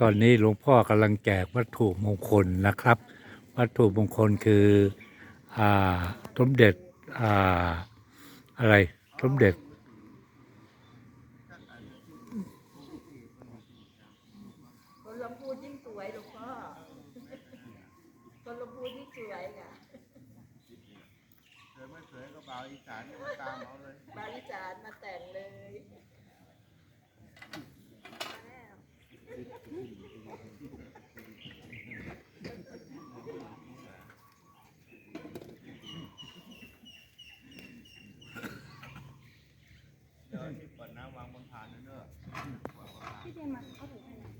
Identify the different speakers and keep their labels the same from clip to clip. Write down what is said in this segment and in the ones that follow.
Speaker 1: ตอนนี้หลวงพ่อกำลังแจกวัตถุมงคลนะครับ วัตถุมงคลคืออ่าสมเด็จอ่าอะไรสมเด็จ
Speaker 2: คนลำพูนยิ่งสวยหลวงพ่อคนลำพูนยิ่งสวยค่ะ
Speaker 3: สวยไม่สวยก็บ่าวอีสานก็ตามเอาเลย
Speaker 2: บาลิจานมาแต่งเลย
Speaker 3: เดี๋ยวที่เปิดน้ำวางบนพานนั่นเนอะ
Speaker 4: พี่เจนมาเขาถือให้หน่อย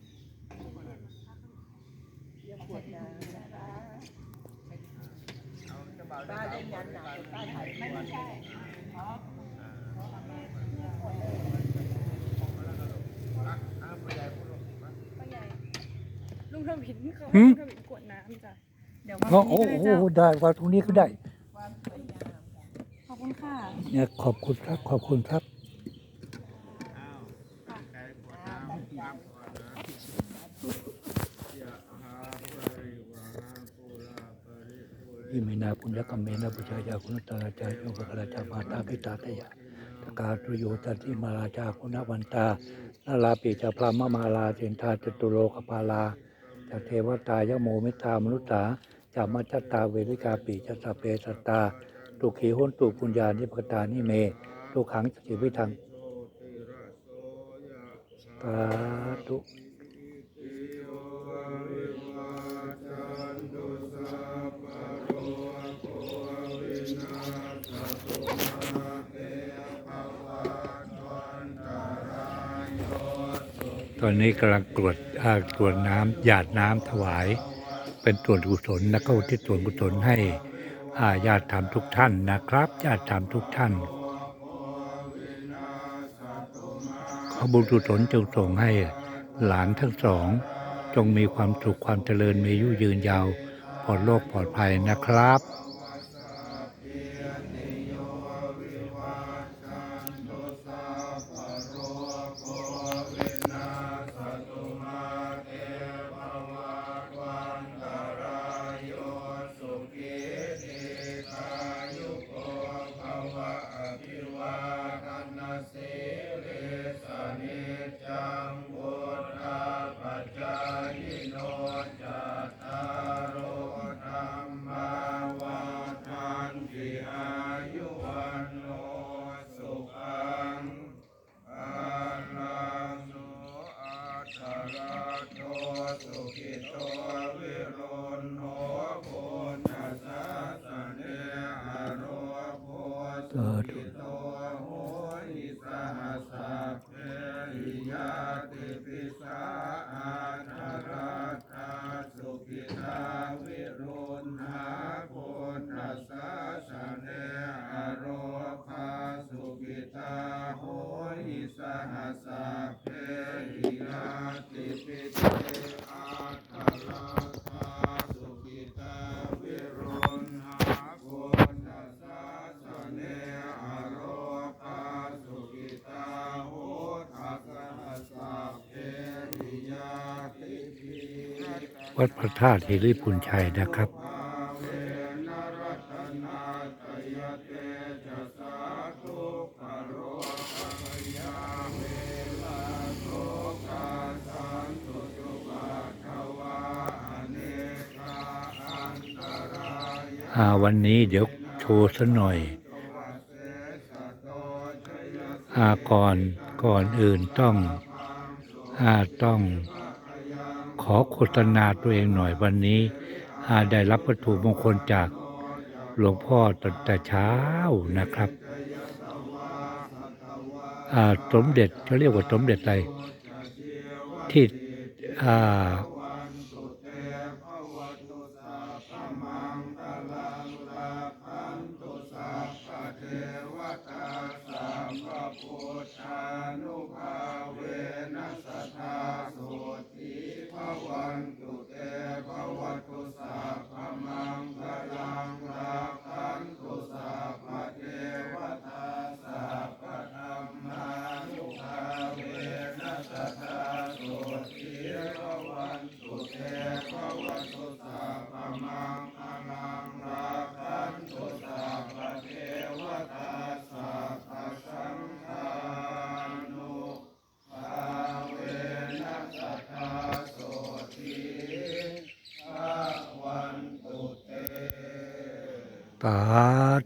Speaker 2: เยี่ยมปวดนะ
Speaker 3: เอาเจ้าบ่าว
Speaker 2: ป้าเล่นงานหนักป้าถ่ายไม่ไม่ใช่
Speaker 3: อะอะผู้ใหญ่ผู้ลงมา
Speaker 4: ป้าใหญ่ ลุงทวินเขา
Speaker 1: หื
Speaker 4: ลุ
Speaker 1: ม
Speaker 4: งทวินกวดน้ำจ้ะ
Speaker 2: เดี๋ยว
Speaker 1: โอ้โหได้ว่าตรงนี้ก็ได้
Speaker 2: ความสวยงามค่ะ
Speaker 4: ขอบคุณค่ะ
Speaker 1: เนี่ยขอบคุณครับ ขอบคุณครับ
Speaker 3: อ้าวตั้งใจกวดน้ำน้ำก่อนนะยะหาปริวาหาปุราปริปุเร
Speaker 1: อิมิ นาปุญญกรรมเมนะปุชายาคุณตาราจายโยกราชามาตาพิตาตยะตกาตุโยจันติมาราชาคุณวันตานาลาปิจาพรามมาลาเจนทาจตุโลกปาลาจเทวตายโมมตตามนุษย์ตาจามัจจตาเวริกาปิจัสเปสตาตุขีหุนตุปุญญานิพกตานิเมทุขังสจิวิทัง
Speaker 3: ติระโสยะ
Speaker 1: สาธุ
Speaker 3: ต
Speaker 1: อนนี้กำลังกรวดอ่ากรวดน้ำหยาดน้ำถวาย เป็นส่วนกุศลและก็อุทิศส่วนกุศลให้าญาติธรรมทุกท่านนะครับญาติธรรมทุกท่านขอบุญกุศลจงส่งให้หลานทั้งสอง จงมีความสุขความเจริญมีอายุยืนยาวปลอดโรคปลอดภัยนะครับ
Speaker 3: สุัดพระธาตุเฮิริปุ
Speaker 1: ญชัยนะครับ
Speaker 3: วันนี้เดี๋
Speaker 1: ยวโชว์สักหน่อยอาก่อนก่อนอื่นต้องอาต้อง อโฆษณาตัวเองหน่อยวันนี้อาได้รับวัตถุมงคลจากหลวงพ่อตั้งแต่เช้านะครับอ่าสมเด็จเขาเรียกว่าสมเด็จอะไรที่อา
Speaker 3: สา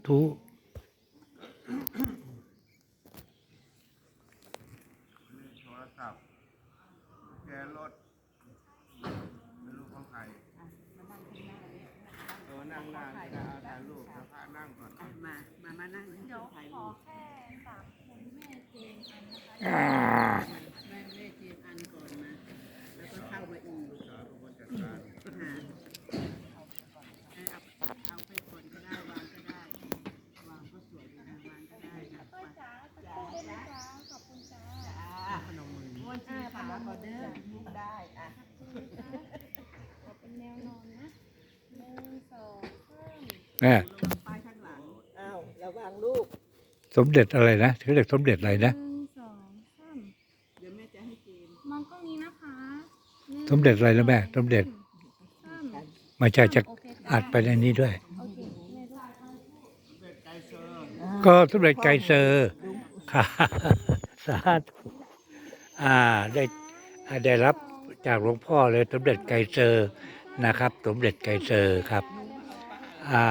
Speaker 3: ธุนี่โทรศัพท์แกรถไม่รู้ของใครเออนั่งหน้านี่นะเอาถ่ายรูปแล้วพระนั่งก่อน
Speaker 2: มามา มานั่ง
Speaker 4: เดี๋ยวขอแค่สามคนแม่เจนอันนะคะ
Speaker 1: อ่า
Speaker 2: แม่แม่เจียมอันก่อนมา แล้วก็เข้ามาอีก
Speaker 3: สาธุจัดการ
Speaker 2: หาเอาเอาไปก่อนก็ได้ วางก็ได้ วางก็สวยดีนะวางก็ได้นะ
Speaker 4: ต้อยจ๋าตะโกนด้วยนะจ๊ะขอบคุณจ้า
Speaker 2: ขนมมือม้ วนชื่อขาก่อนเด้อลูกได้อะ
Speaker 4: ขอเป็นแนวนอนนะหนึ่งสองสาม
Speaker 1: แม่
Speaker 2: ป้ายข้างหลังอ้าวระวังลูก
Speaker 1: สมเด็จอะไรนะถือเด็กสมเด็จอะไรนะ
Speaker 4: หนึ่งสองสาม
Speaker 2: เดี๋ยวแม่จะให้เจม
Speaker 4: มองกล้องนี้นะคะหนึ่ง
Speaker 1: สมเด็จอะไรนะแม่สมเด็จ
Speaker 4: สาม
Speaker 1: ไม่ใช่จะ
Speaker 4: โอเค
Speaker 1: อัดไปในนี้ด้วย
Speaker 4: โอเคแม่ด้วย
Speaker 3: ไกเซอร์
Speaker 1: ก็สมเด็จไกรเซอร์ค่ะ สาธุ อ่าได้อ่าได้รับจากหลวงพ่อเลยสมเด็จไกรเซอร์นะครับ สมเด็จไกรเซอร์ครับ อ่า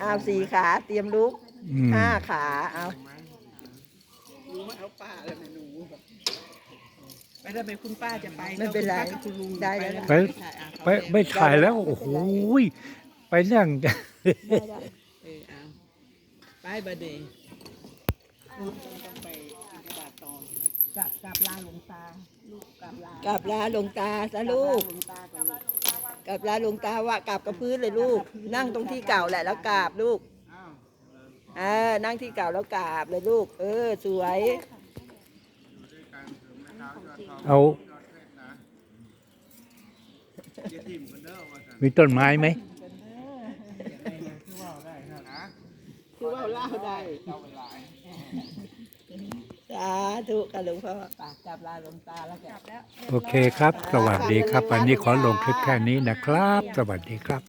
Speaker 2: อ้าวสี่ขาเตรียมลุก
Speaker 1: อืม
Speaker 2: ห้าขาเอารู้ว่าเอาป้าแล้วนะหนูไม่ได้ไปคุณป้าจะไปไม่เป็นไรได้แล้วนะ
Speaker 1: ไปไปไม่ถ่ายแล้วโอ้โหยไปนั่ง
Speaker 2: เออเอาไปบดเดย์ ต้องไปอินบาตตอนกลับกลับลาหลวงตา ลูกกลับลากลับลาหลวงตาซะลูกกลับลาหลวงตาว่ากลับกับพื้นเลยลูก นั่งตรงที่เก่าแหละแล้วกราบลูก
Speaker 3: อ้าว
Speaker 2: เออนั่งที่เก่าแล้วกราบเลยลูก เออ สวย
Speaker 3: เอา
Speaker 1: มีต้นไม้ไหม
Speaker 3: คือว่าได้นะนะ
Speaker 2: คือว่าเล่าได้
Speaker 3: เจ้าเวลา
Speaker 2: สาธุกับหลวงพ่อปากกลับลาหลวงตาแล้วกัน
Speaker 4: กลับแล้ว
Speaker 1: โอเคครับ สวัสดีครับ วันนี้ขอลงคลิปแค่นี้นะครับ สวัสดีครับ